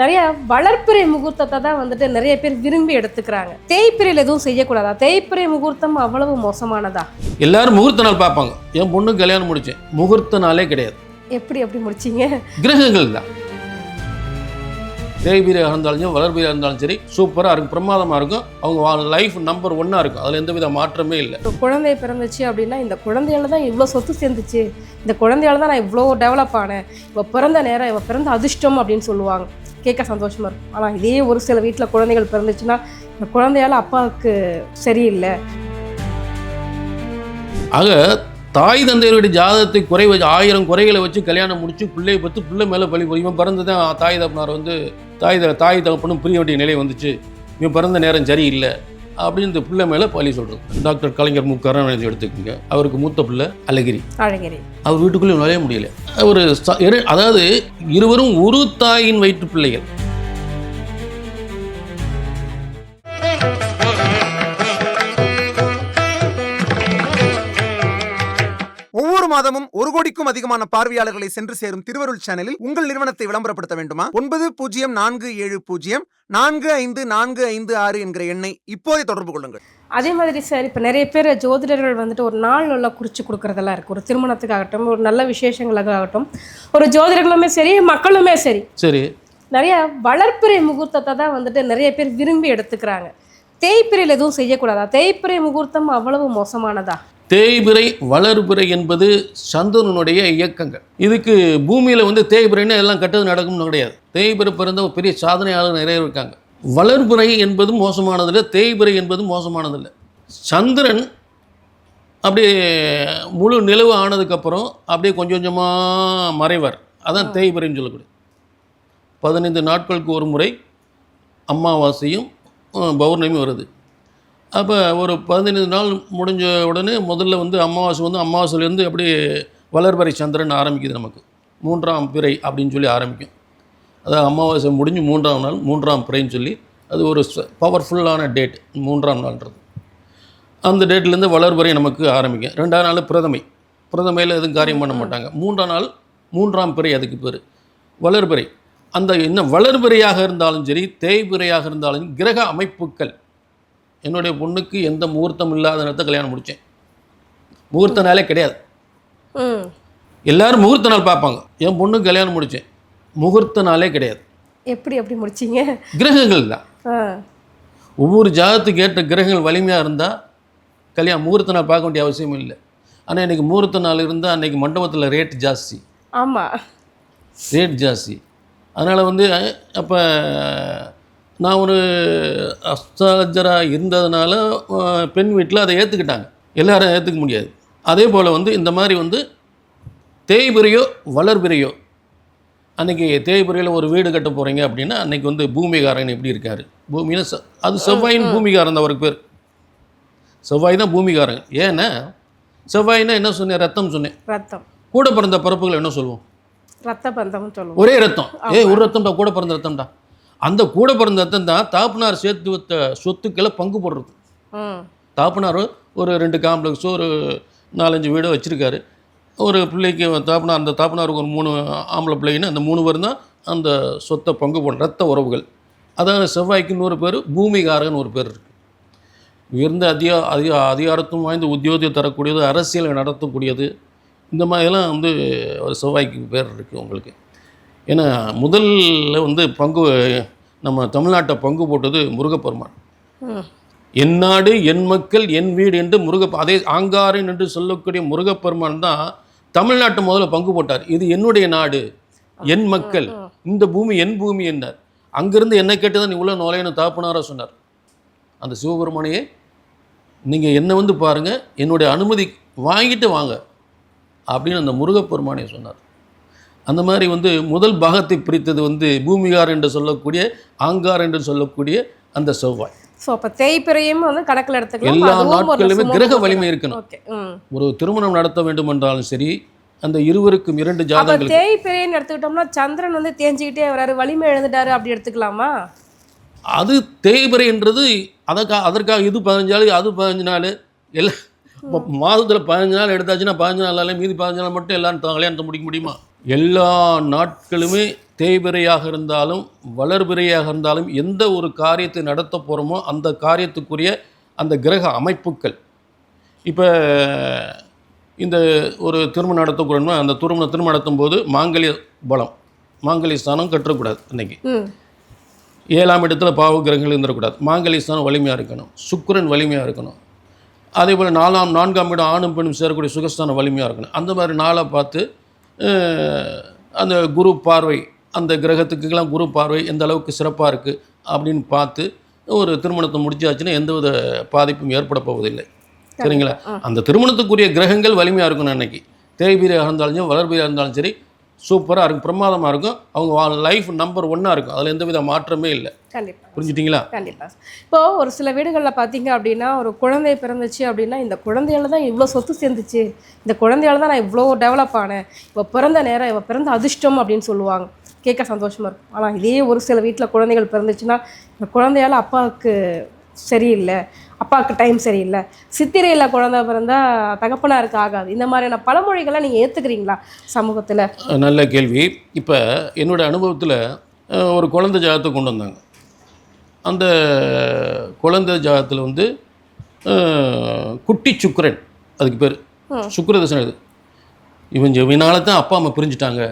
நிறைய வளர்ப்பிறை முகூர்த்தத்தை தான் வந்துட்டு நிறைய பேர் விரும்பி எடுத்துக்கிறாங்க. தேய்பிரையில் எதுவும் செய்யக்கூடாதா? தேய்பிறை முகூர்த்தம் அவ்வளவு மோசமானதா? எல்லாரும் முகூர்த்த நாள் பார்ப்பாங்க. என் பொண்ணு கல்யாணம் முடிச்சேன். முகூர்த்த நாளே கிடையாது. எப்படி எப்படி முடிச்சீங்க? கிரகங்கள் தான். தேய்பீராக இருந்தாலும் சரி வளர்பீராக இருந்தாலும் சரி சூப்பராக இருக்கும் பிரமாதமாக இருக்கும். அவங்க லைஃப் நம்பர் ஒன்னாக இருக்கும். அதில் எந்த வித மாற்றமே இல்லை. ஒரு குழந்தை பிறந்துச்சு அப்படின்னா இந்த குழந்தையால தான் இவ்வளோ சொத்து சேர்ந்துச்சு. இந்த குழந்தையால தான் நான் இவ்வளோ டெவலப் ஆனேன். இவ பிறந்த நேரம் இவ பிறந்த அதிர்ஷ்டம் அப்படின்னு சொல்லுவாங்க. கேட்க சந்தோஷமா இருக்கும். ஆனால் இதே ஒரு சில வீட்டில் குழந்தைகள் பிறந்துச்சுன்னா இந்த குழந்தையால அப்பாவுக்கு சரியில்லை. ஆக தாய் தந்தையருடைய ஜாதகத்தை குறை வச்சு ஆயிரம் குறைகளை வச்சு கல்யாணம் முடிச்சு பிள்ளையை பத்து பிள்ளை மேலே பழி இவன் பிறந்து தான் தாய் தகப்பனார் வந்து தாய் த தாய் தகப்பனும் புரிய வேண்டிய நிலை வந்துச்சு. இவன் பிறந்த நேரம் சரியில்லை அப்படின்னு இந்த பிள்ளை மேலே பழி சொல்கிறது டாக்டர் கலைஞர் மு. கருணாநிதி எடுத்துக்கோங்க. அவருக்கு மூத்த பிள்ளை அழகிரி. அழகிரி. அவர் வீட்டுக்குள்ளே நுழைய முடியல. இரு- அதாவது இருவரும் ஒரு தாயின் வயிற்று பிள்ளைகள். மாதமும் ஒரு கோடிக்கும் அதிகமான பார்வையாளர்களை சென்று சேரும் திருவருள் சேனலில் உங்கள் நிறுவனத்தை விளம்பரப்படுத்த வேண்டுமா? ஒன்பது பூஜ்ஜியம் நான்கு ஏழு பூஜ்ஜியம் நான்கு ஐந்து நான்கு ஐந்து ஆறு என்கிற எண்ணை இப்போதே தொடர்பு கொள்ளுங்கள். அதே மாதிரி சார் இப்போ நிறைய பேர் ஜோதிடர்கள் வந்துட்டு ஒரு நாள் நல்லா குறித்து கொடுக்குறதெல்லாம் இருக்குது ஒரு திருமணத்துக்காகட்டும் ஒரு நல்ல விசேஷங்களுக்காகட்டும். ஒரு ஜோதிடர்களுமே சரி மக்களுமே சரி. சரி. நிறைய வளர்ப்பிறை முகூர்த்தத்தை தான் வந்துட்டு நிறைய பேர் விரும்பி எடுத்துக்கிறாங்க. தேய்பிரையில் எதுவும் செய்யக்கூடாதா? தேய்பிறை முகூர்த்தம் அவ்வளவு மோசமானதா? தேய்பிறை வளர்பிறை என்பது சந்திரனுடைய இயக்கங்கள். இதுக்கு பூமியில் வந்து தேய்பிறைன்னு எல்லாம் கட்டது நடக்கும்னு கிடையாது. தேய்பிறை பிறந்த ஒரு பெரிய சாதனையாளர் நிறைய இருக்காங்க. வளர்பிறை என்பதும் மோசமானதில்லை தேய்பிறை என்பதும் மோசமானதில்லை. சந்திரன் அப்படியே முழு நிலவு ஆனதுக்கப்புறம் அப்படியே கொஞ்சம் கொஞ்சமாக மறைவர். அதான் தேய்பிறைன்னு சொல்லக்கூடிய. பதினைந்து நாட்களுக்கு ஒரு முறை அமாவாசையும் பௌர்ணமியும் வருது. அப்போ ஒரு பதினைந்து நாள் முடிஞ்ச உடனே முதல்ல வந்து அமாவாசை வந்து அமாவாசையிலேருந்து அப்படியே வளர்பறை சந்திரன் ஆரம்பிக்குது நமக்கு. மூன்றாம் பிறை அப்படின்னு சொல்லி ஆரம்பிக்கும். அதாவது அமாவாசை முடிஞ்சு மூன்றாம் நாள் மூன்றாம் பிறைன்னு சொல்லி அது ஒரு பவர்ஃபுல்லான டேட் மூன்றாம் நாள்ன்றது. அந்த டேட்லேருந்து வளர்பறை நமக்கு ஆரம்பிக்கும். ரெண்டாம் நாள் பிரதமை. பிரதமையில் எதுவும் காரியம் பண்ண மாட்டாங்க. மூன்றாம் நாள் மூன்றாம் பிறை அதுக்கு பேர். வளர்பிறை அந்த என்ன வளர்பிறையாக இருந்தாலும் சரி தேய்பிறையாக இருந்தாலும் கிரக அமைப்புகள் என்னுடைய பொண்ணுக்கு எந்த முகூர்த்தம் இல்லாத நேரத்தை கல்யாணம் முடித்தேன் முகூர்த்த நாளே கிடையாது. எல்லாரும் முகூர்த்த நாள் பார்ப்பாங்க. என் பொண்ணுக்கு கல்யாணம் முடித்தேன் முகூர்த்த நாளே கிடையாது. எப்படி எப்படி முடிச்சீங்க? கிரகங்கள் தான். ஒவ்வொரு ஜாதத்துக்கு ஏற்ற கிரகங்கள் வலிமையாக இருந்தால் கல்யாணம் முகூர்த்த நாள் பார்க்க வேண்டிய அவசியம் இல்லை. ஆனால் இன்றைக்கி முகூர்த்த நாள் இருந்தால் அன்றைக்கி மண்டபத்தில் ரேட் ஜாஸ்தி. ஆமாம் ரேட் ஜாஸ்தி. அதனால் வந்து அப்போ நான் ஒரு அஸ்தாஜராக இருந்ததுனால பெண் வீட்டில் அதை ஏற்றுக்கிட்டாங்க எல்லாரும் ஏற்றுக்க முடியாது. அதே போல் வந்து இந்த மாதிரி வந்து தேய்பிரையோ வளர்பிறையோ அன்றைக்கி தேய்பிரையில் ஒரு வீடு கட்ட போகிறீங்க அப்படின்னா அன்றைக்கி வந்து பூமிகாரன் எப்படி இருக்கார்? ச அது செவ்வாயின் பூமிகாரன் தான் அவருக்கு பேர். செவ்வாய் தான் பூமிகாரன். ஏன்னா செவ்வாய்னா என்ன சொன்னேன்? ரத்தம் சொன்னேன். ரத்தம். கூட பிறந்த பிறப்புகள் என்ன சொல்லுவோம்? ரத்த பந்தம்னு சொல்லுவோம். ஒரே ரத்தம். ஏய் ஒரு ரத்தம்டா? கூட பிறந்த ரத்தம்டா? அந்த கூட பிறந்த தான் தாப்பனார் சேர்த்து வைத்த சொத்துக்களை பங்கு போடுறது. தாப்பனார் ஒரு ரெண்டு காம்ப்ளெக்ஸோ ஒரு நாலஞ்சு வீடோ வச்சுருக்காரு. ஒரு பிள்ளைக்கு தாப்பனார் அந்த தாப்பனாருக்கு ஒரு மூணு ஆம்பளை பிள்ளைன்னு அந்த மூணு பேரும் தான் அந்த சொத்தை பங்கு போடுற ரத்த உறவுகள். அதாவது செவ்வாய்க்கு இன்னொரு பேர் பூமிகாரன் ஒரு பேர் இருக்குது உயர்ந்த அதிகா அதிக அதிகாரத்தும் வாய்ந்த உத்தியோகத்தை தரக்கூடியது அரசியலை நடத்தக்கூடியது. இந்த மாதிரிலாம் வந்து ஒரு செவ்வாய்க்கு பேர் இருக்குது உங்களுக்கு. ஏன்னா முதல்ல வந்து பங்கு நம்ம தமிழ்நாட்டை பங்கு போட்டது முருகப்பெருமான். என் நாடு என் மக்கள் என் வீடு என்று முருக அதே ஆங்காரன் என்று சொல்லக்கூடிய முருகப்பெருமான் தான் தமிழ்நாட்டை முதல்ல பங்கு போட்டார். இது என்னுடைய நாடு என் மக்கள் இந்த பூமி என் பூமி என்றார். அங்கிருந்து என்ன கேட்டு தான் நீ நுழையணும் தாப்புனாரா சொன்னார். அந்த சிவபெருமானையே நீங்கள் என்னை வந்து பாருங்கள் என்னுடைய அனுமதி வாங்கிட்டு வாங்க அப்படின்னு அந்த முருகப்பெருமானையை சொன்னார். அந்த மாதிரி வந்து முதல் பாகத்தை பிரித்தது வந்து பூமிகார் என்று சொல்லக்கூடிய ஆங்கார் என்று சொல்லக்கூடிய அந்த செவ்வாய் ஸோ அப்போ தேய்பிறையும் வந்து கணக்கில் எடுத்துக்கலாம் எல்லா சுமூக கிரக வலிமை. இருக்கணும். ஒரு திருமணம் நடத்த வேண்டும் என்றாலும் சரி அந்த இருவருக்கும் இரண்டு அப்போ ஜாதகங்களுக்கு தேய்பிறைன்னு எடுத்துக்கிட்டோம்னா சந்திரன் வந்து தேஞ்சிக்கிட்டே வராரு வலிமை எழுந்துட்டாரு அப்படி எடுத்துக்கலாமா அது தேய்பிறை என்றது அதற்காக அதற்காக இது பதினஞ்சு நாள் அது பதினஞ்சு நாள் எல்லாம் இப்போ மாதத்தில் பதினஞ்சு நாள் எடுத்தாச்சுன்னா பதினஞ்சு நாளால மீதி பதினஞ்சு நாள் மட்டும் எல்லாரும் கல்யாணத்தை முடிக்க முடியுமா? எல்லா நாட்களுமே தேய்பிரையாக இருந்தாலும் வளர்பிறையாக இருந்தாலும் எந்த ஒரு காரியத்தை நடத்த போகிறோமோ அந்த காரியத்துக்குரிய அந்த கிரக அமைப்புகள். இப்போ இந்த ஒரு திருமணம் நடத்தக்கூடணும்னா அந்த திருமணம் திருமணம் நடத்தும் போது மாங்கல்ய பலம் மாங்கல்ய ஸ்தானம் கட்டக்கூடாது இன்னைக்கு ம். ஏழாம் இடத்துல பாவ கிரகங்கள் இருந்துடக்கூடாது. மாங்கல்ய ஸ்தானம் வலிமையாக இருக்கணும். சுக்கிரன் வலிமையாக இருக்கணும். அதே போல் நாலாம் நான்காம் இடம் ஆணும் பெண்ணும் சேரக்கூடிய சுகஸ்தானம் வலிமையாக இருக்கணும். அந்த மாதிரி நாளை பார்த்து அந்த குரு பார்வை அந்த கிரகத்துக்கெல்லாம் குரு பார்வை எந்த அளவுக்கு சிறப்பாக இருக்குது அப்படின்னு பார்த்து ஒரு திருமணத்தை முடிச்சாச்சுன்னா எந்தவித பாதிப்பும் ஏற்பட போவதில்லை. சரிங்களா? அந்த திருமணத்துக்குரிய கிரகங்கள் வலிமையாக இருக்கணும் அன்னைக்கு. தேய்பீராக இருந்தாலும் சரி வளர்பீராக இருந்தாலும் சரி சூப்பராக இருக்கும் பிரமாதமாக இருக்கும். அவங்க லைஃப் நம்பர் ஒன்னாக இருக்கும். அதில் எந்தவித மாற்றமே இல்லை. கண்டிப்பாக புரிஞ்சுட்டிங்களா? கண்டிப்பாக இப்போ ஒரு சில வீடுகளில் பார்த்தீங்க அப்படின்னா ஒரு குழந்தை பிறந்துச்சு அப்படின்னா இந்த குழந்தையால தான் இவ்வளோ சொத்து சேர்ந்துச்சு. இந்த குழந்தையால தான் நான் இவ்வளோ டெவலப் ஆனேன். இப்போ பிறந்த நேரம் இவ பிறந்த அதிர்ஷ்டம் அப்படின்னு சொல்லுவாங்க. கேட்க சந்தோஷமா இருக்கும். ஆனால் இதே ஒரு சில வீட்டில் குழந்தைகள் பிறந்துச்சுன்னா இந்த குழந்தையால அப்பாவுக்கு சரியில்லை. அப்பாவுக்கு டைம் சரியில்லை. சித்திரையில் குழந்தை பிறந்தா தகப்பனாருக்கு ஆகாது. இந்த மாதிரியான பழமொழிகளை நீங்கள் ஏற்றுக்கிறீங்களா சமூகத்தில்? நல்ல கேள்வி. இப்போ என்னோட அனுபவத்தில் ஒரு குழந்தை ஜாதகத்தை கொண்டு வந்தாங்க. அந்த குழந்தை ஜாதகத்தில் வந்து குட்டி சுக்கிரன் அதுக்கு பேர். சுக்கிர தசை இது இவன் இவனால தான் அப்பா அம்மா பிரிஞ்சுட்டாங்க.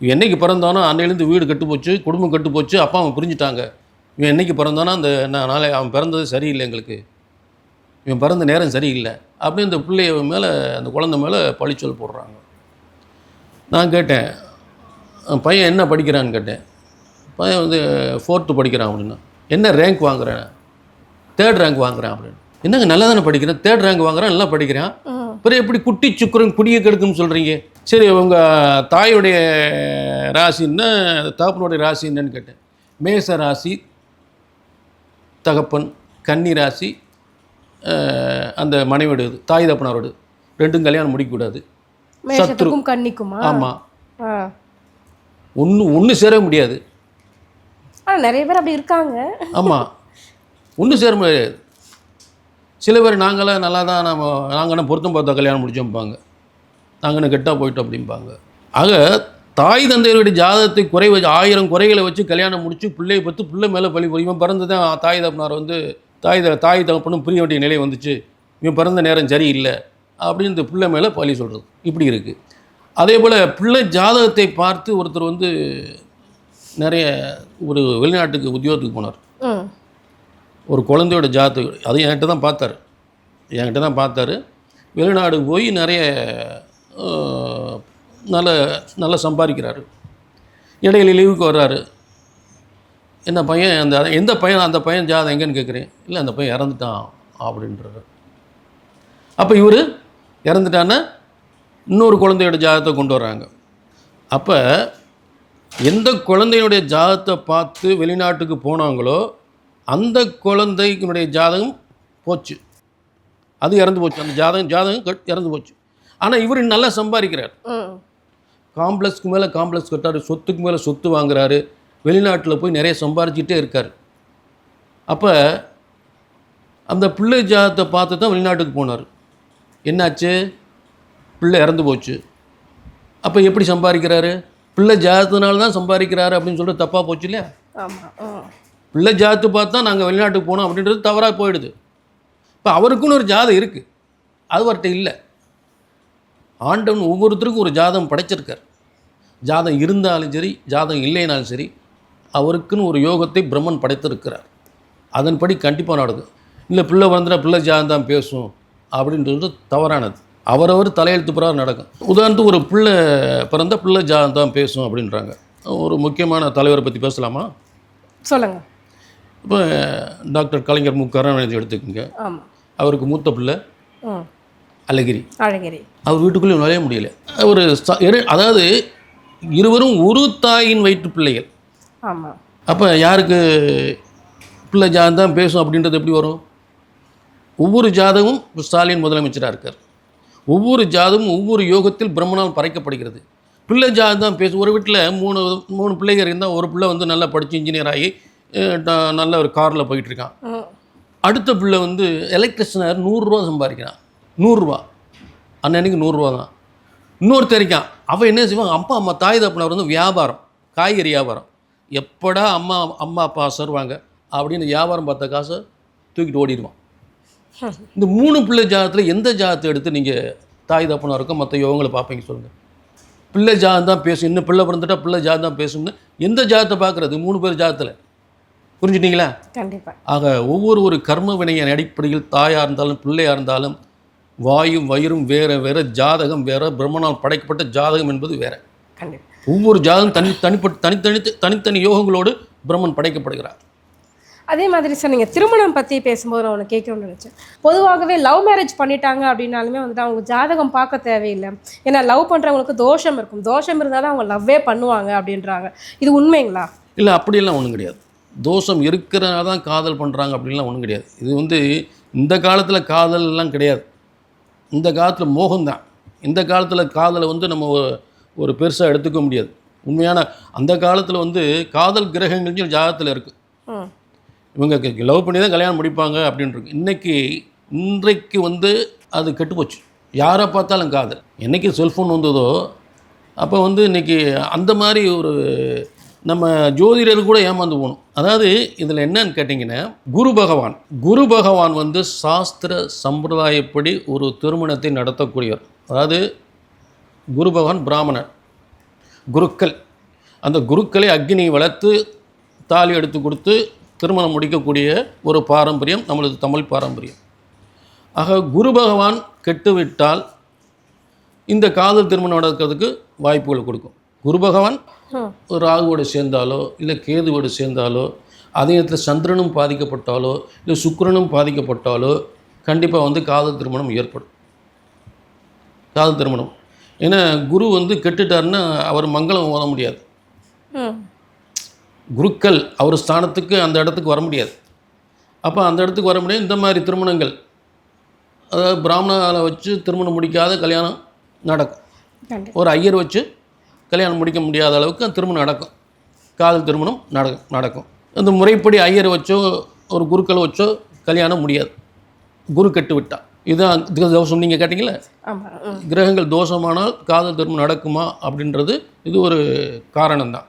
என்னைக்கு பிறந்தானோ அன்னையிலேருந்து வீடு கெட்டு போச்சு குடும்பம் கெட்டு போச்சு அப்பா அம்மா பிரிஞ்சுட்டாங்க. இவன் என்னைக்கு பிறந்தானோ அந்த நான் நாளை அவன் பிறந்தது சரியில்லை எங்களுக்கு. இவன் பிறந்த நேரம் சரியில்லை. அப்படின்னு இந்த பிள்ளைய மேலே அந்த குழந்தை மேலே பழிச்சொல் போடுறாங்க. நான் கேட்டேன் "அஹ் பையன் என்ன படிக்கிறான்னு கேட்டேன். பையன் வந்து ஃபோர்த்து படிக்கிறான் அப்படின்னா என்ன ரேங்க் வாங்குறேன்? தேர்ட் ரேங்க் வாங்குறேன் அப்படின்னு. என்னங்க நல்லா தானே படிக்கிறேன்? தேர்ட் ரேங்க் வாங்குறேன் நல்லா படிக்கிறேன்? அப்புறம் எப்படி குட்டி சுக்குரன் குடிய கெடுக்குன்னு சொல்கிறீங்க சரி உங்கள் தாயுடைய ராசி என்ன? தகப்பனுடைய ராசி என்னன்னு கேட்டேன். மேச ராசி தகப்பன் கன்னி ராசி அஹ், அந்த மனைவியோடது தாய் தகப்பனாரோடு ரெண்டும் கல்யாணம் முடிக்கக்கூடாது. மேஷத்துக்கும் கன்னிக்குமா? ஆமாம் ஒன்று ஒன்று சேர முடியாது. ஆனால் நிறைய பேர் அப்படி இருக்காங்க. ஆமாம் ஒன்று சேர முடியாது. சில பேர் நாங்களாம் நல்லா தான் நம்ம நாங்கள் பொருத்தம் பார்த்தா கல்யாணம் முடிச்சோம்பாங்க. நாங்கள் கெட்டாக போயிட்டோம் அப்படிம்பாங்க. ஆக தாய் தந்தையருடைய ஜாதகத்தை குறை வச்சு ஆயிரம் குறைகளை வச்சு கல்யாணம் முடிச்சு பிள்ளையை பற்றி பிள்ளை மேலே பழி போய் இவன் பிறந்து தான் தாய் தகப்பனார் வந்து தாய் த தாய் தகப்பனும் புரிய வேண்டிய நிலை வந்துச்சு. இவன் பிறந்த நேரம் சரியில்லை அப்படின்னு இந்த பிள்ளை மேலே பழி சொல்கிறது இப்படி இருக்குது அதே போல் பிள்ளை ஜாதகத்தை பார்த்து ஒருத்தர் வந்து நிறைய ஒரு வெளிநாட்டுக்கு உத்தியோகத்துக்கு போனார். ஒரு குழந்தையோட ஜாத்து அது என்கிட்ட தான் பார்த்தாரு. என்கிட்ட தான் பார்த்தாரு. வெளிநாடு போய் நிறைய நல்ல நல்லா சம்பாதிக்கிறாரு. இடையில லீவுக்கு வர்றாரு. என்ன பையன் அந்த எந்த பையன் அந்த பையன் ஜாதம் எங்கேன்னு கேட்குறேன். இல்லை அந்த பையன் இறந்துட்டான் அப்படின்றாரு. அப்போ இவர் இறந்துட்டான்னா இன்னொரு குழந்தையோட ஜாதகத்தை கொண்டு வர்றாங்க. அப்போ எந்த குழந்தையினுடைய ஜாதகத்தை பார்த்து வெளிநாட்டுக்கு போனாங்களோ அந்த குழந்தைக்குனுடைய ஜாதகம் போச்சு. அது இறந்து போச்சு. அந்த ஜாதகம் ஜாதகம் கட்- இறந்து போச்சு. ஆனால் இவர் நல்லா சம்பாதிக்கிறார். காம்ப்ளெக்ஸ்க்கு மேலே காம்ப்ளெக்ஸ் கட்டாரு சொத்துக்கு மேலே சொத்து வாங்குறாரு வெளிநாட்டில் போய் நிறைய சம்பாரிச்சிட்டே இருக்கார். அப்போ அந்த பிள்ளை ஜாதத்தை பார்த்து தான் வெளிநாட்டுக்கு போனார். என்னாச்சு? பிள்ளை இறந்து போச்சு. அப்போ எப்படி சம்பாதிக்கிறாரு? பிள்ளை ஜாதத்தினால தான் சம்பாதிக்கிறாரு அப்படின்னு சொல்லிட்டு தப்பாக போச்சு இல்லையா? பிள்ளை ஜாதத்தை பார்த்து தான் நாங்கள் வெளிநாட்டுக்கு போனோம் அப்படின்றது தவறாக போயிடுது. இப்போ அவருக்குன்னு ஒரு ஜாதம் இருக்குது அது அவர்கிட்ட இல்லை. ஆண்டவன் ஒவ்வொருத்தருக்கும் ஒரு ஜாதகம் படைச்சிருக்கார். ஜாதம் இருந்தாலும் சரி ஜாதகம் இல்லைனாலும் சரி அவருக்குன்னு ஒரு யோகத்தை பிரம்மன் படைத்திருக்கிறார். அதன்படி கண்டிப்பாக நடக்கும். இல்லை பிள்ளை வந்தா பிள்ளை ஜாதகம் தான் பேசும் அப்படின்றது தவறானது. அவரவர் தலையெழுத்து பிரகாரம் நடக்கும். உதாரணத்துக்கு ஒரு பிள்ளை பிறந்த பிள்ளை ஜாதகம் தான் பேசும் அப்படின்றாங்க. ஒரு முக்கியமான தலைவரை பற்றி பேசலாமா? சொல்லுங்க. இப்போ டாக்டர் கலைஞர் மு கருணாநிதி எடுத்துக்கோங்க. அவருக்கு மூத்த பிள்ளை. அழகிரி. அழகிரி. அவர் வீட்டுக்குள்ளே நுழைய முடியல. ஒரு அதாவது இருவரும் ஒரு தாயின் வயிற்று பிள்ளைகள். ஆமாம் அப்போ யாருக்கு பிள்ளை ஜாதகம் தான் பேசும் அப்படின்றது எப்படி வரும்? ஒவ்வொரு ஜாதகமும் ஸ்டாலின் முதலமைச்சராக இருக்கார். ஒவ்வொரு ஜாதகமும் ஒவ்வொரு யோகத்தில் பிரம்மனால் பறைக்கப்படுகிறது. பிள்ளை ஜாதகம் தான் பேசும். ஒரு வீட்டில் மூணு மூணு பிள்ளைகள் இருந்தால் ஒரு பிள்ளை வந்து நல்லா படித்து இன்ஜினியர் ஆகி நல்ல ஒரு காரில் போயிட்டுருக்கான் அடுத்த பிள்ளை வந்து எலக்ட்ரிஷனர் நூறுரூவா சம்பாதிக்கிறான். நூறுரூவா. அன்னன்னைக்கு நூறுரூவா தான். இன்னொருத்தர் இருக்கான். அவன் என்ன செய்வான்? அப்பா அம்மா தாய் தப்பனர் வந்து வியாபாரம் காய்கறி வியாபாரம். எப்படா அம்மா அம்மா அப்பா சருவாங்க? அப்படின்னு வியாபாரம் பார்த்த காசை தூக்கிட்டு ஓடிடுவான். இந்த மூணு பிள்ளை ஜாதத்தில் எந்த ஜாதத்தை எடுத்து நீங்கள் தாய் தப்பனாக இருக்கும் மற்ற யோகங்களை பார்ப்பீங்க சொல்லுங்கள் பிள்ளை ஜாதம் தான் பேசும். இன்னும் பிள்ளை பிறந்துட்டா பிள்ளை ஜாதம் தான் பேசும்னு எந்த ஜாதத்தை பார்க்குறது? மூணு பேர் ஜாதத்தில். புரிஞ்சுட்டீங்களா? கண்டிப்பாக ஆக ஒவ்வொரு ஒரு கர்ம வினையின் அடிப்படையில் தாயாக இருந்தாலும் பிள்ளையாக இருந்தாலும் வாயும் வயிறும் வேற வேற ஜாதகம் வேற பிரம்மனால் படைக்கப்பட்ட ஜாதகம் என்பது வேற. ஒவ்வொரு ஜாதகம் தனி தனிப்பட்ட தனித்தனி தனித்தனி யோகங்களோடு பிரம்மன் படைக்கப்படுகிறார். அதே மாதிரி சார் நீங்கள் திருமணம் பற்றி பேசும்போது நான் ஒன்று கேட்கணும்னு நினச்சேன். பொதுவாகவே லவ் மேரேஜ் பண்ணிட்டாங்க அப்படின்னாலுமே வந்துட்டு அவங்க ஜாதகம் பார்க்க தேவையில்லை. ஏன்னா லவ் பண்ணுறவங்களுக்கு தோஷம் இருக்கும். தோஷம் இருந்தால் தான் அவங்க லவ்வே பண்ணுவாங்க அப்படின்றாங்க. இது உண்மைங்களா? இல்லை அப்படியெல்லாம் ஒன்றும் கிடையாது. தோஷம் இருக்கிறனால தான் காதல் பண்ணுறாங்க அப்படின்லாம் ஒன்றும் கிடையாது. இது வந்து இந்த காலத்தில் காதல் எல்லாம் கிடையாது. இந்த காலத்தில் மோகம்தான். இந்த காலத்தில் காதலை வந்து நம்ம ஒரு- பெருசாக எடுத்துக்க முடியாது. உண்மையான அந்த காலத்தில் வந்து காதல் கிரகங்கள் ஜாதகத்தில் இருக்குது இவங்க லவ் பண்ணி தான் கல்யாணம் முடிப்பாங்க அப்படின்னு இருக்கு. இன்னைக்கு இன்றைக்கு வந்து அது கெட்டுப்போச்சு யாரை பார்த்தாலும் காதல். என்னைக்கு செல்ஃபோன் வந்ததோ அப்போ வந்து இன்னைக்கு அந்த மாதிரி ஒரு நம்ம ஜோதிடர் கூட ஏமாந்து போகணும். அதாவது இதில் என்னன்னு கேட்டிங்கன்னா குரு பகவான். குரு பகவான் வந்து சாஸ்திர சம்பிரதாயப்படி ஒரு திருமணத்தை நடத்தக்கூடியவர். அதாவது குரு பகவான் பிராமணர். குருக்கள். அந்த குருக்களை அக்னி வளர்த்து தாலி எடுத்து கொடுத்து திருமணம் முடிக்கக்கூடிய ஒரு பாரம்பரியம் நம்மளது தமிழ் பாரம்பரியம். ஆக குரு பகவான் கெட்டுவிட்டால் இந்த காதல் திருமணம் நடக்கிறதுக்கு வாய்ப்புகளை கொடுக்கும். குரு பகவான் ராகுவோடு சேர்ந்தாலோ இல்லை கேதுவோடு சேர்ந்தாலோ அதே நேரத்தில் சந்திரனும் பாதிக்கப்பட்டாலோ இல்லை சுக்கிரனும் பாதிக்கப்பட்டாலோ கண்டிப்பாக வந்து காதல் திருமணம் ஏற்படும். காதல் திருமணம். ஏன்னா குரு வந்து கெட்டுட்டாருன்னா அவர் மங்களம் ஓத முடியாது. குருக்கள் அவர் ஸ்தானத்துக்கு அந்த இடத்துக்கு வர முடியாது. அப்போ அந்த இடத்துக்கு வர முடியாது. இந்த மாதிரி திருமணங்கள். அதாவது பிராமணால வச்சு திருமணம் முடிக்காத கல்யாணம் நடக்கும். ஒரு ஐயர் வச்சு கல்யாணம் முடிக்க முடியாத அளவுக்கு திருமணம் நடக்கும். காதல் திருமணம் நடக்கும் நடக்கும். அந்த முறைப்படி ஐயரை வச்சோ ஒரு குருக்களை வச்சோ கல்யாணம் முடியாது. குரு கெட்டு விட்டா. இதுதான் இது தோஷம் நீங்கள் கேட்டிங்களே கிரகங்கள் தோஷமானால் காதல் திருமணம் நடக்குமா அப்படின்றது இது ஒரு காரணம்தான்.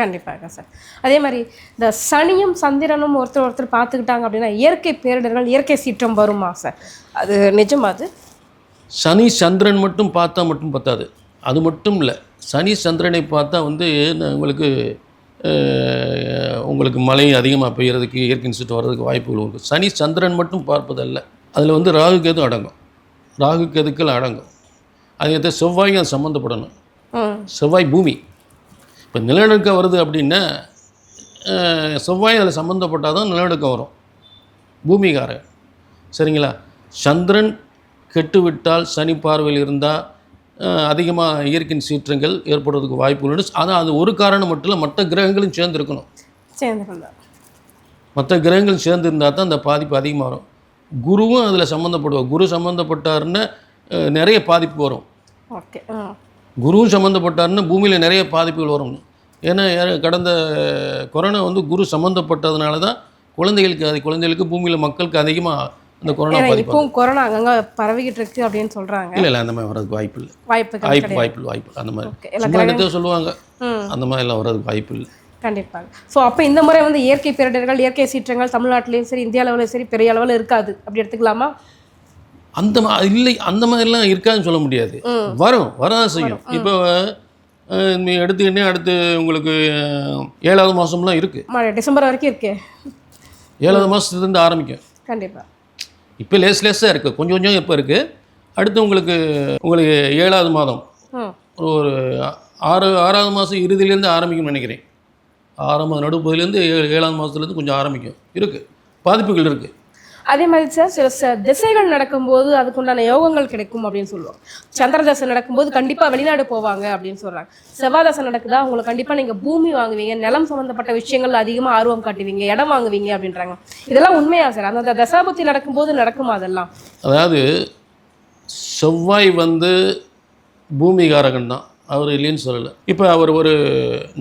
கண்டிப்பாக சார். அதே மாதிரி இந்த சனியும் சந்திரனும் ஒருத்தர் ஒருத்தர் பார்த்துக்கிட்டாங்க அப்படின்னா இயற்கை பேரிடர்கள் இயற்கை சீற்றம் வருமா சார்? அது நிஜமா அது? சனி சந்திரன் மட்டும் பார்த்தா மட்டும் பத்தாது. அது மட்டும் இல்லை சனி சந்திரனை பார்த்தா வந்து உங்களுக்கு உங்களுக்கு மழை அதிகமாக பெய்யறதுக்கு இயற்கை சீட்டு வர்றதுக்கு வாய்ப்புகள் இருக்குது சனி சந்திரன் மட்டும் பார்ப்பதல்ல அதில் வந்து ராகு கேது அடங்கும். ராகு கேதுக்கள் அடங்கும். அது செவ்வாயும் அது சம்மந்தப்படணும் செவ்வாய் பூமி. இப்போ நிலநடுக்கம் வருது அப்படின்னா செவ்வாய் அதில் சம்மந்தப்பட்டால் தான் நிலநடுக்கம் வரும். பூமிகாரன் சரிங்களா? சந்திரன் கெட்டுவிட்டால் சனி பார்வையில் இருந்தால் அதிகமாக இயற்கையின் சீற்றங்கள் ஏற்படுறதுக்கு வாய்ப்புகள் உண்டு ஆனால் அது ஒரு காரணம் மட்டும் இல்லை மற்ற கிரகங்களும் சேர்ந்து இருக்கணும் சேர்ந்துருந்தா மற்ற கிரகங்கள் சேர்ந்து இருந்தால் தான் அந்த பாதிப்பு அதிகமாக வரும் குருவும் அதில் சம்மந்தப்படுவார் குரு சம்மந்தப்பட்டாருன்னா நிறைய பாதிப்பு வரும். ஓகே குருவும் சம்மந்தப்பட்டாருன்னா பூமியில் நிறைய பாதிப்புகள் வரும். ஏன்னா கடந்த கொரோனா வந்து குரு சம்மந்தப்பட்டதுனால தான் குழந்தைகளுக்கு அது குழந்தைகளுக்கு பூமியில் மக்களுக்கு அதிகமாக அந்த கொரோனா இப்பவும் கொரோனா அங்கங்க பரவிக்கிட்டு இருக்கு அப்படின்னு சொல்றாங்க. இல்லை இல்லை அந்த மாதிரி வர்றதுக்கு வாய்ப்பு இல்லை. வாய்ப்பு வாய்ப்பு வாய்ப்பு இல்லை. அந்த மாதிரி. சும்மா என்னத்தையோ சொல்லுவாங்க. அந்த மாதிரிலாம் வர்றதுக்கு வாய்ப்பு இல்லை. கண்டிப்பாக ஸோ அப்போ இந்த முறை வந்து இயற்கை பேரிடர்கள் இயற்கை சீற்றங்கள் தமிழ்நாட்டிலையும் சரி இந்திய அளவில் சரி பெரிய அளவில் இருக்காது. அப்படி எடுத்துக்கலாமா? அந்த இல்லை அந்த மாதிரிலாம் இருக்காதுன்னு சொல்ல முடியாது. வரும் வரதான் செய்யும். இப்போ எடுத்துக்கிட்டே அடுத்து உங்களுக்கு ஏழாவது மாதம்லாம் இருக்குது டிசம்பர் வரைக்கும் இருக்கே. ஏழாவது மாதத்துலேருந்து ஆரம்பிக்கும். கண்டிப்பாக இப்போ லேஸ் லேஸாக இருக்குது. கொஞ்சம் கொஞ்சம் இப்போ இருக்குது. அடுத்து உங்களுக்கு உங்களுக்கு ஏழாவது மாதம். ஒரு ஆறு ஆறாவது மாதம் இறுதியிலேருந்து ஆரம்பிக்கும்னு நினைக்கிறேன். ஆறாம் மாதம் நடுப்பகுதியிலேருந்து ஏழு ஏழாவது மாதத்துலேருந்து கொஞ்சம் ஆரம்பிக்கும். இருக்குது. பாதிப்புகள் இருக்குது. அதே மாதிரி சார் சில ச திசைகள் நடக்கும்போது அதுக்குண்டான யோகங்கள் கிடைக்கும் அப்படின்னு சொல்லுவோம் சந்திரதசை நடக்கும்போது கண்டிப்பாக வெளிநாடு போவாங்க அப்படின்னு சொல்கிறாங்க செவ்வாய் நடக்குதா? உங்களுக்கு கண்டிப்பாக நீங்கள் பூமி வாங்குவீங்க நிலம் சம்மந்தப்பட்ட விஷயங்கள் அதிகமாக ஆர்வம் காட்டுவீங்க இடம் வாங்குவீங்க அப்படின்றாங்க. இதெல்லாம் உண்மையா சார் அந்த தசாபத்தி நடக்கும்போது நடக்குமா அதெல்லாம்? அதாவது செவ்வாய் வந்து பூமிகாரகன் தான். அவர் இல்லைன்னு சொல்லலை. இப்போ அவர் ஒரு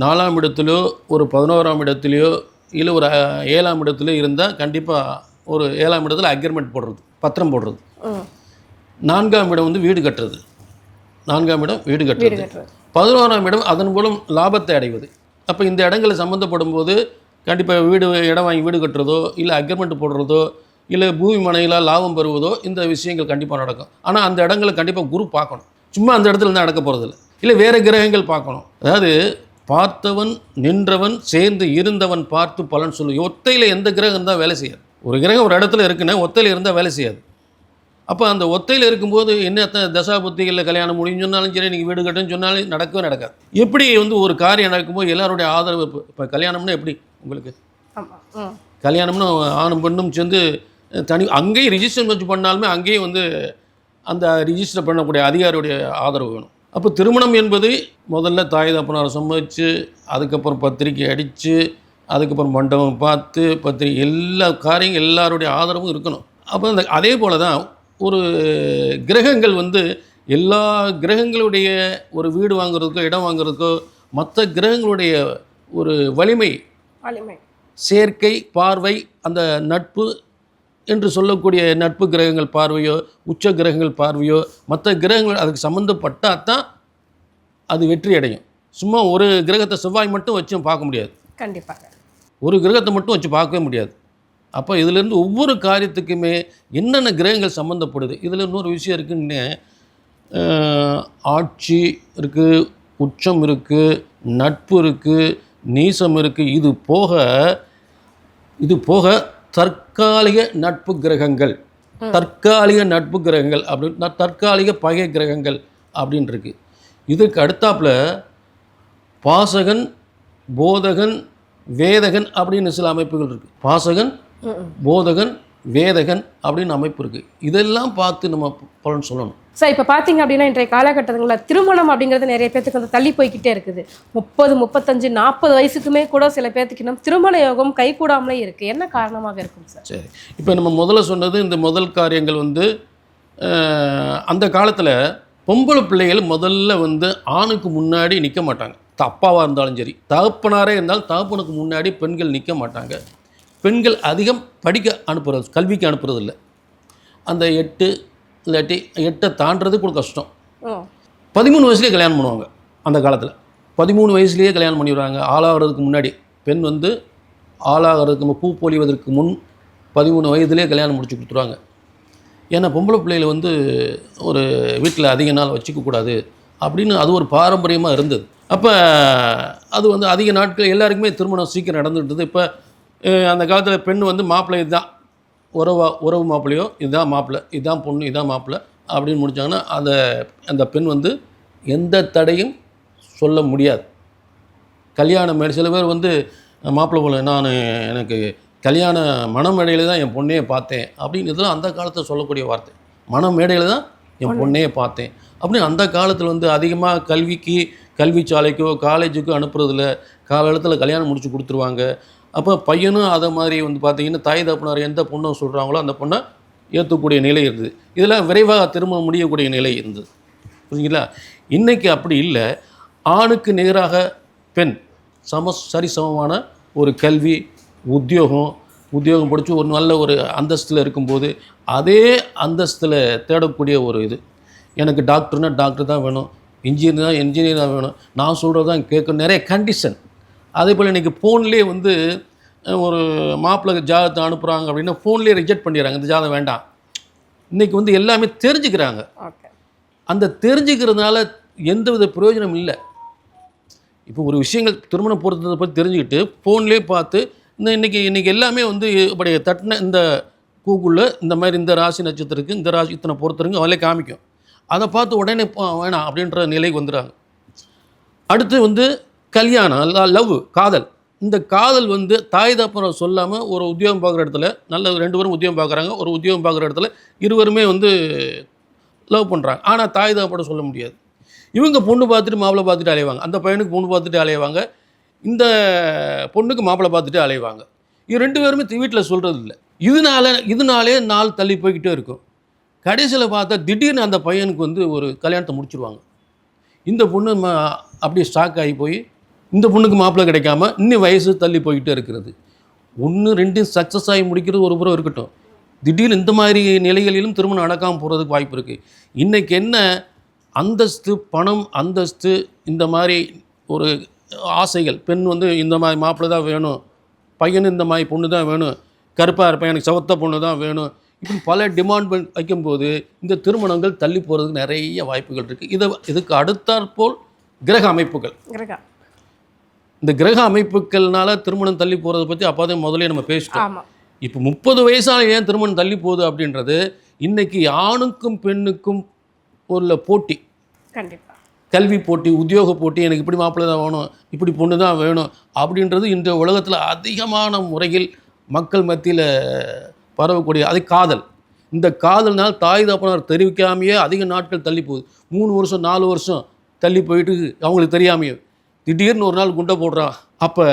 நாலாம் இடத்துலையோ ஒரு பதினோராம் இடத்துலையோ இல்லை ஒரு ஏழாம் இடத்துலையோ இருந்தால் கண்டிப்பாக ஒரு ஏழாம் இடத்துல அக்ரிமெண்ட் போடுறது பத்திரம் போடுறது. நான்காம் இடம் வந்து வீடு கட்டுறது. நான்காம் இடம் வீடு கட்டுறது. பதினோராம் இடம் அதன் மூலம் லாபத்தை அடைவது. அப்போ இந்த இடங்களை சம்மந்தப்படும் போது கண்டிப்பாக வீடு இடம் வாங்கி வீடு கட்டுறதோ இல்லை அக்ரிமெண்ட் போடுறதோ இல்லை பூமி மனையில் லாபம் பெறுவதோ இந்த விஷயங்கள் கண்டிப்பாக நடக்கும். ஆனால் அந்த இடங்களை கண்டிப்பாக குரு பார்க்கணும். சும்மா அந்த இடத்துல தான் நடக்க போகிறதில்ல இல்லை வேறு கிரகங்கள் பார்க்கணும். அதாவது பார்த்தவன் நின்றவன் சேர்ந்து இருந்தவன் பார்த்து பலன் சொல்லு. ஒத்தையில் எந்த கிரகம் தான் வேலை செய்யாது. ஒரு கிரகம் ஒரு இடத்துல இருக்குன்னா ஒத்தையில் இருந்தால் வேலை செய்யாது. அப்போ அந்த ஒத்தையில் இருக்கும்போது என்ன தசா புத்திகளில் கல்யாணம் முடியும் சொன்னாலும் சரி நீங்கள் வீடு கட்டுன்னு சொன்னாலும் நடக்கவே நடக்காது. எப்படி வந்து ஒரு காரியம் நடக்கும்போது எல்லாருடைய ஆதரவு இப்போ இப்போ கல்யாணம்னா எப்படி உங்களுக்கு? கல்யாணம்னு ஆணும் பெண்ணும் சேர்ந்து தனி அங்கேயும் ரிஜிஸ்டர் வச்சு பண்ணாலுமே அங்கேயும் வந்து அந்த ரிஜிஸ்டர் பண்ணக்கூடிய அதிகாரியுடைய ஆதரவு வேணும். அப்போ திருமணம் என்பது முதல்ல தாய் தப்பனாரை சம்மதிச்சு அதுக்கப்புறம் பத்திரிக்கை அடித்து அதுக்கப்புறம் மண்டபம் பார்த்து பத்திரிக்கை எல்லா காரியம் எல்லாருடைய ஆதரவும் இருக்கணும். அப்போ அந்த அதே போல் தான் ஒரு கிரகங்கள் வந்து எல்லா கிரகங்களுடைய ஒரு வீடு வாங்குறதுக்கோ இடம் வாங்குறதுக்கோ மற்ற கிரகங்களுடைய ஒரு வலிமை வலிமை. சேர்க்கை பார்வை அந்த நட்பு என்று சொல்லக்கூடிய நட்பு கிரகங்கள் பார்வையோ உச்ச கிரகங்கள் பார்வையோ மற்ற கிரகங்கள் அதுக்கு சம்மந்தப்பட்டால் தான் அது வெற்றி அடையும் சும்மா ஒரு கிரகத்தை செவ்வாய் மட்டும் வச்சு பார்க்க முடியாது. கண்டிப்பாக. ஒரு கிரகத்தை மட்டும் வச்சு பார்க்கவே முடியாது. அப்போ இதிலேருந்து ஒவ்வொரு காரியத்துக்குமே என்னென்ன கிரகங்கள் சம்மந்தப்படுது இதில் இன்னொரு விஷயம் இருக்குன்னு ஆட்சி இருக்குது உச்சம் இருக்குது நட்பு இருக்குது நீசம் இருக்குது இது போக இது போக தற்காலிக நட்பு கிரகங்கள். தற்காலிக நட்பு கிரகங்கள் அப்படின்னு தற்காலிக பகை கிரகங்கள் அப்படின்னு இருக்கு இதுக்கு அடுத்தாப்புல பாசகன் போதகன் வேதகன் அப்படின்னு சில அமைப்புகள் இருக்குது பாசகன் போதகன் வேதகன் அப்படின்னு அமைப்பு இருக்குது இதெல்லாம் பார்த்து நம்ம பலன் சொல்லணும். சார் இப்போ பார்த்தீங்க அப்படின்னா இன்றைய காலகட்டங்களில் திருமணம் அப்படிங்கிறது நிறைய பேத்துக்கு வந்து தள்ளி போய்க்கிட்டே இருக்குது. முப்பது முப்பத்தஞ்சு நாற்பது வயசுக்குமே கூட சில பேர்த்துக்கு இன்னும் திருமண யோகம் கைகூடாமலே இருக்குது என்ன காரணமாக இருக்கும் சார்? சரி. இப்போ நம்ம முதல்ல சொன்னது இந்த முதல் காரியங்கள் வந்து அந்த காலத்தில் பொம்பளை பிள்ளைகள் முதல்ல வந்து ஆணுக்கு முன்னாடி நிற்க மாட்டாங்க. அப்பாவாக இருந்தாலும் சரி. தகப்பனாரே இருந்தாலும் தகப்பனுக்கு முன்னாடி பெண்கள் நிற்க மாட்டாங்க. பெண்கள் அதிகம் படிக்க அனுப்புறது கல்விக்கு அனுப்புறது இல்லை அந்த எட்டு இல்லாட்டி எட்டை தாண்டது கூட கஷ்டம். பதிமூணு வயசுலேயே கல்யாணம் பண்ணுவாங்க அந்த காலத்தில். பதிமூணு வயசுலேயே கல்யாணம் பண்ணிடுவாங்க ஆளாகிறதுக்கு முன்னாடி. பெண் வந்து ஆளாகிறதுக்கு பூ பொழிவதற்கு முன் பதிமூணு வயதுலேயே கல்யாணம் முடிச்சு கொடுத்துருவாங்க. ஏன்னா பொம்பளை பிள்ளைகளை வந்து ஒரு வீட்டில் அதிக நாள் வச்சுக்க கூடாது அப்படின்னு அது ஒரு பாரம்பரியமாக இருந்தது. அப்போ அது வந்து அதிக நாட்கள் எல்லாருக்குமே திருமணம் சீக்கிரம் நடந்துட்டு இருந்தது இப்போ அந்த காலத்தில் பெண் வந்து மாப்பிள்ளை இதுதான். உறவா உறவு மாப்பிள்ளையோ இதுதான் மாப்பிள்ளை இதுதான் பொண்ணு இதுதான் மாப்பிள்ளை அப்படின்னு முடிச்சாங்கன்னா அந்த அந்த பெண் வந்து எந்த தடையும் சொல்ல முடியாது. கல்யாணம் சில பேர் வந்து மாப்பிள்ளை போல நான் எனக்கு கல்யாண மணமேடையில் தான் என் பொண்ணையே பார்த்தேன் அப்படின்னு இதெல்லாம் அந்த காலத்தில் சொல்லக்கூடிய வார்த்தை. மணமேடையில் தான் என் பொண்ணையே பார்த்தேன். அப்படின்னு அந்த காலத்தில் வந்து அதிகமாக கல்விக்கு கல்வி சாலைக்கோ காலேஜுக்கோ அனுப்புறதில்ல. காலத்தில் கல்யாணம் முடிச்சு கொடுத்துருவாங்க. அப்போ பையனும் அதை மாதிரி வந்து பார்த்தீங்கன்னா தாய் தப்புனார் எந்த பொண்ணை சொல்கிறாங்களோ அந்த பொண்ணை ஏற்றக்கூடிய நிலை இருந்தது. இதெல்லாம் விரைவாக திருமணம் முடியக்கூடிய நிலை இருந்தது. புரியுங்களா இன்றைக்கி அப்படி இல்லை. ஆணுக்கு நிகராக பெண். சம சரிசமமான ஒரு கல்வி உத்தியோகம் உத்தியோகம் படித்து ஒரு நல்ல ஒரு அந்தஸ்தில் இருக்கும்போது அதே அந்தஸ்தில் தேடக்கூடிய ஒரு இது. எனக்கு டாக்டர்னால் டாக்டர் தான் வேணும். இன்ஜினியர் தான் இன்ஜினியர் தான் வேணும். நான் சொல்கிறது தான் கேட்கணும் நிறைய கண்டிஷன் அதே போல் இன்றைக்கி ஃபோன்லேயே வந்து ஒரு மாப்பிள்ளை ஜாதகத்தை அனுப்புகிறாங்க அப்படின்னா ஃபோன்லேயே ரிஜெக்ட் பண்ணிடுறாங்க. இந்த ஜாதகம் வேண்டாம். இன்றைக்கி வந்து எல்லாமே தெரிஞ்சுக்கிறாங்க. அந்த தெரிஞ்சுக்கிறதுனால எந்தவித பிரயோஜனம் இல்லை. இப்போ ஒரு விஷயங்கள் திருமணம் பொறுத்ததை பற்றி தெரிஞ்சுக்கிட்டு ஃபோன்லேயே பார்த்து இந்த இன்றைக்கி இன்றைக்கி எல்லாமே வந்து இப்படி தட்டின இந்த கூகுளில் இந்த மாதிரி இந்த ராசி நட்சத்திரத்துக்கு இந்த ராசி இத்தனை பொறுத்தருங்க அதிலே காமிக்கும். அதை பார்த்து உடனே வேணாம் அப்படின்ற நிலைக்கு வந்துடுறாங்க அடுத்து வந்து கல்யாணம் லவ் காதல். இந்த காதல் வந்து தாய் தப்பரம் சொல்லாமல் ஒரு உத்தியோகம் பார்க்குற இடத்துல நல்ல ரெண்டு பேரும் உத்தியோகம் பார்க்குறாங்க. ஒரு உத்தியோகம் பார்க்குற இடத்துல இருவருமே வந்து லவ் பண்ணுறாங்க ஆனால் தாய் தகப்படம் சொல்ல முடியாது. இவங்க பொண்ணு பார்த்துட்டு மாப்பிள்ளை பார்த்துட்டு அலைவாங்க. அந்த பையனுக்கு பொண்ணு பார்த்துட்டு அலைவாங்க. இந்த பொண்ணுக்கு மாப்பிள்ளை பார்த்துட்டு அலைவாங்க. இது ரெண்டு பேருமே வீட்டில் சொல்கிறது இல்லை. இதனால இதனாலே நாள் தள்ளி போய்கிட்டே இருக்கும். கடைசியில் பார்த்தா திடீர்னு அந்த பையனுக்கு வந்து ஒரு கல்யாணத்தை முடிச்சிருவாங்க. இந்த பொண்ணு ம அப்படியே ஸ்டாக் ஆகி போய் இந்த பொண்ணுக்கு மாப்பிள்ளை கிடைக்காம இன்னும் வயசு தள்ளி போய்கிட்டே இருக்கிறது. ஒன்று ரெண்டு சக்ஸஸ் ஆகி முடிக்கிறது ஒரு புறம் இருக்கட்டும். திடீர்னு இந்த மாதிரி நிலைகளிலும் திருமணம் நடக்காமல் போகிறதுக்கு வாய்ப்பு இருக்குது இன்றைக்கி என்ன அந்தஸ்து பணம் அந்தஸ்து இந்த மாதிரி ஒரு ஆசைகள். பெண் வந்து இந்த மாதிரி மாப்பிள்ளை தான் வேணும். பையன் இந்த மாதிரி பொண்ணு தான் வேணும். கருப்பாக இருப்பேன் எனக்கு சவத்த பொண்ணு தான் வேணும். இப்படி பல டிமாண்ட் வைக்கும்போது இந்த திருமணங்கள் தள்ளி போகிறதுக்கு நிறைய வாய்ப்புகள் இருக்குது இதை இதுக்கு அடுத்தாற்போல் கிரக அமைப்புகள். கிரகா. இந்த கிரக அமைப்புகள்னால திருமணம் தள்ளி போகிறத பற்றி அப்போதே முதல்ல நம்ம பேசிட்டோம். இப்போ முப்பது வயசால ஏன் திருமணம் தள்ளி போகுது அப்படின்றது இன்னைக்கு ஆணுக்கும் பெண்ணுக்கும் உள்ள போட்டி. கண்டிப்பா. கல்வி போட்டி உத்தியோக போட்டி எனக்கு இப்படி மாப்பிள்ளை தான் வேணும் இப்படி பொண்ணு தான் வேணும் அப்படின்றது இந்த உலகத்தில் அதிகமான முறையில் மக்கள் மத்தியில் பரவக்கூடிய அது காதல். இந்த காதல்னால் தாய் தப்பனார் தெரிவிக்காமையே அதிக நாட்கள் தள்ளி போகுது. மூணு வருஷம் நாலு வருஷம் தள்ளி போயிட்டு அவங்களுக்கு தெரியாமையே. திடீர்னு ஒரு நாள் குண்டை போடுறான் அப்போ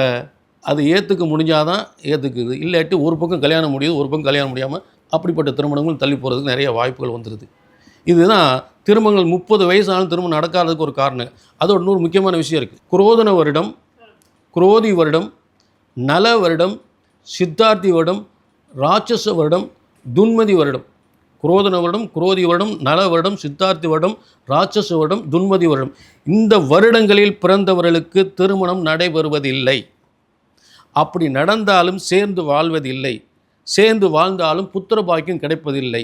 அது ஏற்றுக்க முடிஞ்சாதான் ஏற்றுக்குது இல்லாட்டி ஒரு பக்கம் கல்யாணம் முடியுது ஒரு பக்கம் கல்யாணம் முடியாமல் அப்படிப்பட்ட திருமணங்களும் தள்ளி போகிறதுக்கு நிறைய வாய்ப்புகள் வந்துடுது இதுதான் திருமணங்கள் முப்பது வயசானாலும் திருமணம் நடக்காததுக்கு ஒரு காரணம். அதோட இன்னொரு முக்கியமான விஷயம் இருக்குது குரோதன வருடம் குரோதி வருடம் நல வருடம் சித்தார்த்தி வருடம் ராட்சச வருடம் துன்மதி வருடம் குரோதன வருடம் குரோதி வருடம் நல வருடம் சித்தார்த்தி வருடம் ராட்சச வருடம் துன்மதி வருடம். இந்த வருடங்களில் பிறந்தவர்களுக்கு திருமணம் நடைபெறுவதில்லை. அப்படி நடந்தாலும் சேர்ந்து வாழ்வதில்லை. சேர்ந்து வாழ்ந்தாலும் புத்திர பாக்கியம் கிடைப்பதில்லை.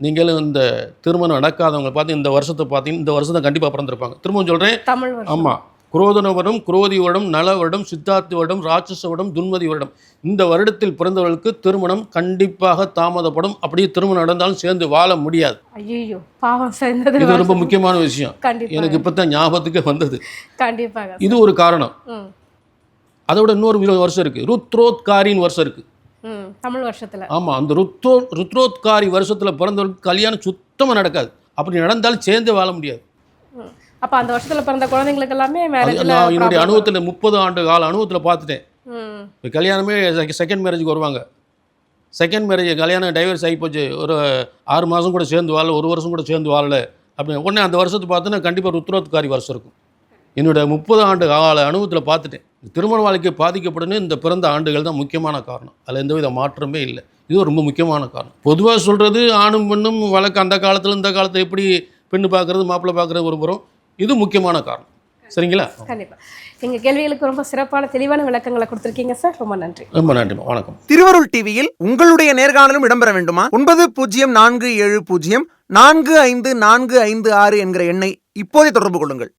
நீங்களும் இந்த திருமணம் நடக்காதவங்க பார்த்து இந்த வருஷத்தை பார்த்தீங்கன்னா இந்த வருஷத்தை கண்டிப்பாக பிறந்திருப்பாங்க. திரும்பவும் சொல்கிறேன் ஆமாம் குரோதன வருடம் குரோதி வருடம் நல வருடம் சித்தார்த்தி வருடம் ராட்சச வருடம் துன்மதி வருடம் இந்த வருடத்தில் பிறந்தவர்களுக்கு திருமணம் கண்டிப்பாக தாமதப்படும். அப்படியே திருமணம் நடந்தாலும் சேர்ந்து வாழ முடியாது. ஐயோ பாவம் சேர்ந்தது இது ரொம்ப முக்கியமான விஷயம். எனக்கு இப்போ தான் ஞாபகத்துக்கு வந்தது. கண்டிப்பாக. இது ஒரு காரணம். அதோட இன்னொரு வருஷம் இருக்குது ருத்ரோத்காரின்னு வருஷம் இருக்குது ம் தமிழ் வருஷத்துல. ஆமாம் அந்த ருத்ரோ ருத்ரோத்காரி வருஷத்தில் பிறந்தவர்களுக்கு கல்யாணம் சுத்தமாக நடக்காது. அப்படி நடந்தாலும் சேர்ந்து வாழ முடியாது. அப்ப அந்த வருஷத்துல பிறந்த குழந்தைங்களுக்கு எல்லாமே அது மேரேஜ்ல நான் என்னுடைய அனுபவத்தில் முப்பது ஆண்டு கால அனுபவத்தில் பார்த்துட்டேன். இப்போ கல்யாணமே செகண்ட் மேரேஜுக்கு வருவாங்க. செகண்ட் மேரேஜ் கல்யாணம் டைவர்ஸ் ஆகி போச்சு. ஒரு ஆறு மாதம் கூட சேர்ந்து வாழல ஒரு வருஷம் கூட சேர்ந்து வாழல. அப்படி உடனே அந்த வருஷத்தை பார்த்தோன்னா கண்டிப்பாக ருத்ரோத்காரி வருஷம் இருக்கும். என்னோட முப்பது ஆண்டு கால அனுபவத்தில் பார்த்துட்டேன். திருமண வாழ்க்கை பாதிக்கப்படணும் இந்த பிறந்த ஆண்டுகள் தான் முக்கியமான காரணம். அதில் எந்தவித மாற்றமே இல்லை. இது ரொம்ப முக்கியமான காரணம். பொதுவாக சொல்கிறது ஆணும் பெண்ணும் வழக்கு அந்த காலத்தில் இந்த காலத்தில் எப்படி பெண்ணு பார்க்குறது மாப்பிள்ளை பார்க்குறது ஒரு புறம் இது முக்கியமான காரணம். சரிங்களா? கண்டிப்பா. எங்க கேள்விகளுக்கு ரொம்ப சிறப்பான தெளிவான விளக்கங்களை கொடுத்துருக்கீங்க சார். ரொம்ப நன்றி. ரொம்ப நன்றிம்மா வணக்கம். திருவருள் டிவியில் உங்களுடைய நேர்காணலும் இடம்பெற வேண்டுமா? ஒன்பது பூஜ்ஜியம் நான்கு ஏழு பூஜ்ஜியம் நான்கு ஐந்து நான்கு ஐந்து ஆறு என்கிற எண்ணை இப்போதே தொடர்பு கொள்ளுங்கள்.